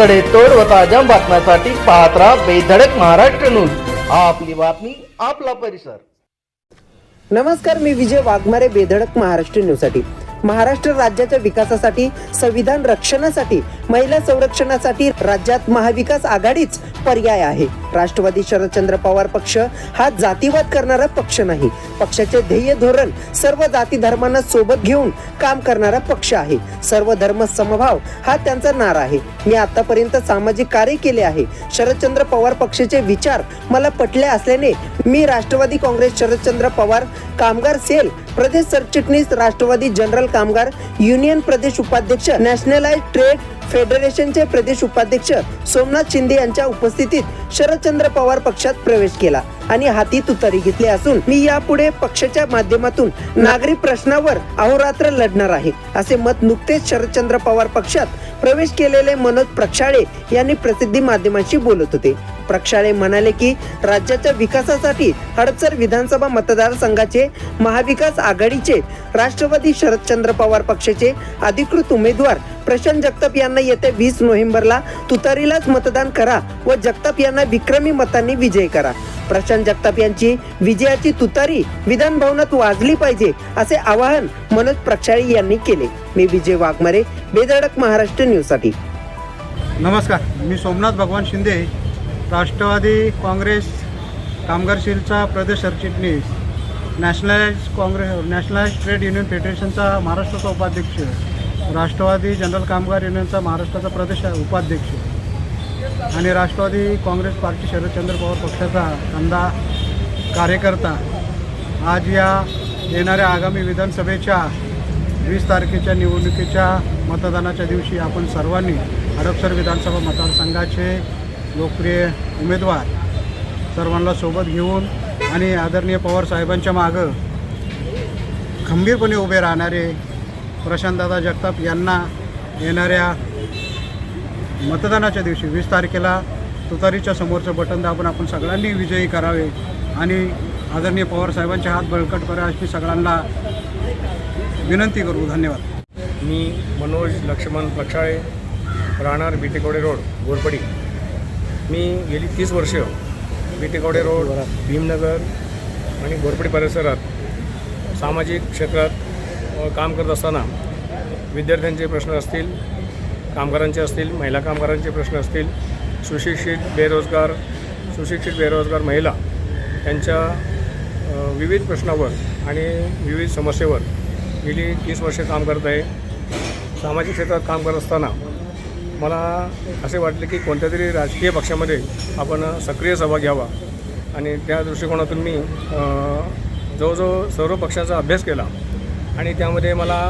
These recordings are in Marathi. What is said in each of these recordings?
सडेतोड व ताज्या बातम्यासाठी पाहत राहा बेधडक महाराष्ट्र न्यूज. आपली बातमी आपला परिसर. नमस्कार मी विजय वाघमारे बेधडक महाराष्ट्र न्यूजसाठी. महाराष्ट्र राज्याच्या विकासासाठी संविधान रक्षणासाठी महिला संरक्षणासाठी राज्यात महाविकास आघाडीच पर्याय आहे. राष्ट्रवादी शरदचंद्र पवार पक्ष हा जातीवाद करणारा पक्ष नाही. पक्षाचे ध्येय धोरण सर्व जाती धर्मांना सोबत घेऊन काम करणारा पक्ष आहे. सर्व धर्म समभाव हा त्यांचा नारा आहे. मी आतापर्यंत सामाजिक कार्य केले आहे. शरदचंद्र पवार पक्षाचे विचार मला पटले असल्याने मी राष्ट्रवादी काँग्रेस शरदचंद्र पवार कामगार सेल प्रदेश सरचिटणीस राष्ट्रवादी जनरल कामगार युनियन प्रदेश उपाध्यक्ष नॅशनलाइज ट्रेड फेडरेशनचे प्रदेश उपाध्यक्ष सोमनाथ शिंदे यांच्या उपस्थितीत शरदचंद्र पवार पक्षात प्रवेश केला आणि हाती तुतारी घेतली असून मी यापुढे पक्षाच्या माध्यमातून नागरी प्रश्नावर अहोरात्र लढणार आहे असे मत नुकतेच शरदचंद्र पवार पक्षात प्रवेश केलेले मनोज प्रक्षाळे यांनी प्रसिद्धी माध्यमांशी बोलत होते. प्रक्षाळे म्हणाले की राज्याच्या विकासासाठी हडपसर विधानसभा मतदारसंघाचे महाविकास आघाडीचे राष्ट्रवादी शरदचंद्र पवार पक्षाचे अधिकृत उमेदवार प्रशांत जगताप यांना येत्या वीस नोव्हेंबरला तुतारीलाच मतदान करा व जगताप यांना विक्रमी मतांनी विजय करा. प्रशांत जगताप यांची विजयाची तुतारी विधान भवनात वाजली पाहिजे असे आवाहन मनोज प्रक्षाळी यांनी केले. मी विजय वाघमारे बेधडक महाराष्ट्र न्यूजसाठी नमस्कार मी सोमनाथ भगवान शिंदे राष्ट्रवादी काँग्रेस कामगार सेलचा प्रदेश सरचिटणीस nationalize Congress nationalize trade union फेडरेशनचा महाराष्ट्राचा उपाध्यक्ष राष्ट्रवादी जनरल कामगार युनियनचा महाराष्ट्राचा प्रदेश उपाध्यक्ष आणि राष्ट्रवादी काँग्रेस पार्टी शरदचंद्र पवार पक्षाचा धंदा कार्यकर्ता. आज या येणाऱ्या आगामी विधानसभेच्या वीस तारखेच्या निवडणुकीच्या मतदानाच्या दिवशी आपण सर्वांनी हडपसर विधानसभा मतदारसंघाचे लोकप्रिय उमेदवार सर्वांना सोबत घेऊन आणि आदरणीय पवार साहेबांच्या मागं खंबीरपणे उभे राहणारे प्रशांतदादा जगताप यांना येणाऱ्या मतदानाच्या दिवशी वीस तारखेला तुतारीच्या समोरचं बटन दाबून आपण सगळ्यांनी विजयी करावे आणि आदरणीय पवारसाहेबांचे हात बळकट करा अशी सगळ्यांना विनंती करू. धन्यवाद. मी मनोज लक्ष्मण पक्षाळे राहणार बिटेकोडे रोड गोरपडी मी गेली तीस वर्ष बिटेकवडे रोड भीमनगर आणि घोरपडी परिसरात सामाजिक क्षेत्रात काम करत असताना विद्यार्थ्यांचे प्रश्न असतील कामगारांचे असतील महिला कामगारांचे प्रश्न असतील सुशिक्षित बेरोजगार सुशिक्षित बेरोजगार महिला यांच्या विविध प्रश्नावर आणि विविध समस्येवर गेली तीस वर्षे काम करत आहे. सामाजिक क्षेत्रात काम करत असताना मला असे वाटले की कोणत्या तरी राजकीय पक्षामध्ये आपण सक्रिय सहभाग घ्यावा. आणि त्या दृष्टिकोनातून मी जवळजवळ सर्व पक्षाचा अभ्यास केला. आणि त्यामध्ये मला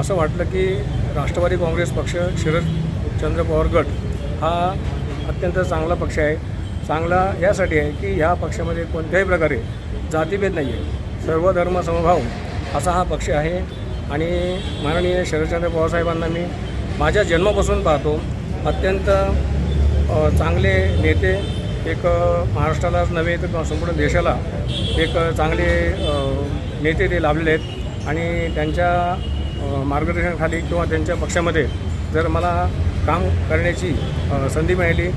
असं वाटलं की राष्ट्रवादी काँग्रेस पक्ष शरदचंद्र पवार गट हा अत्यंत चांगला पक्ष आहे. चांगला यासाठी आहे की ह्या पक्षामध्ये कोणत्याही प्रकारे जातीभेद नाही आहे सर्व धर्म समभाव असा हा पक्ष आहे. आणि माननीय शरदचंद्र पवारसाहेबांना मी माझ्या जन्मापासून पाहतो अत्यंत चांगले नेते एक महाराष्ट्रालाच नव्हे तर संपूर्ण देशाला एक चांगले नेते ते लाभलेले आहेत. आणि त्यांच्या मार्गदर्शनाखाली किंवा त्यांच्या पक्षामध्ये जर मला काम करण्याची संधी मिळाली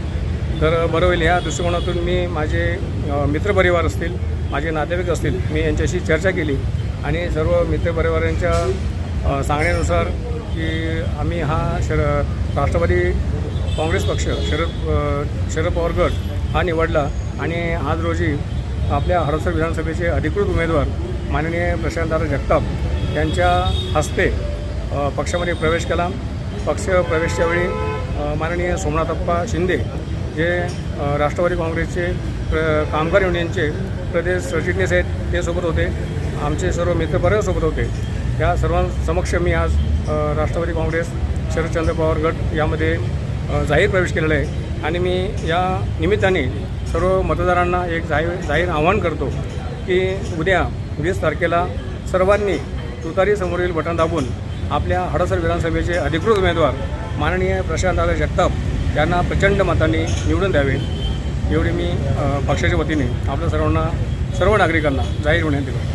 तर बरं होईल. ह्या दृष्टिकोनातून मी माझे मित्रपरिवार असतील माझे नातेवाईक असतील मी यांच्याशी चर्चा केली. आणि सर्व मित्रपरिवारांच्या सांगण्यानुसार की आम्ही हा शर राष्ट्रवादी काँग्रेस पक्ष शरद शरद पवार गट हा निवडला आणि आज रोजी आपल्या हरसर विधानसभेचे अधिकृत उमेदवार माननीय प्रशांतदादा जगताप यांच्या हस्ते पक्षामध्ये प्रवेश केला. पक्ष प्रवेशच्या वेळी माननीय सोमनाथप्पा शिंदे जे राष्ट्रवादी काँग्रेसचे प्र कामगार युनियनचे प्रदेश सरचिटणीस आहेत ते सोबत होते. आमचे सर्व मित्रपरिवार सोबत होते. या सर्वांसमक्ष मी आज राष्ट्रवादी काँग्रेस शरदचंद्र पवार गट यामध्ये जाहीर प्रवेश केलेला आहे. आणि मी या निमित्ताने सर्व मतदारांना एक जाहीर जाहीर आवाहन करतो की उद्या वीस तारखेला सर्वांनी तुतारी समोरील बटन दाबून आपल्या हडसर विधानसभेचे अधिकृत उमेदवार माननीय प्रशांतदादा जगताप यांना प्रचंड मतांनी निवडून द्यावे. एवढी मी पक्षाच्या वतीने आपल्या सर्वांना सर्व नागरिकांना जाहीर होण्यात दिलं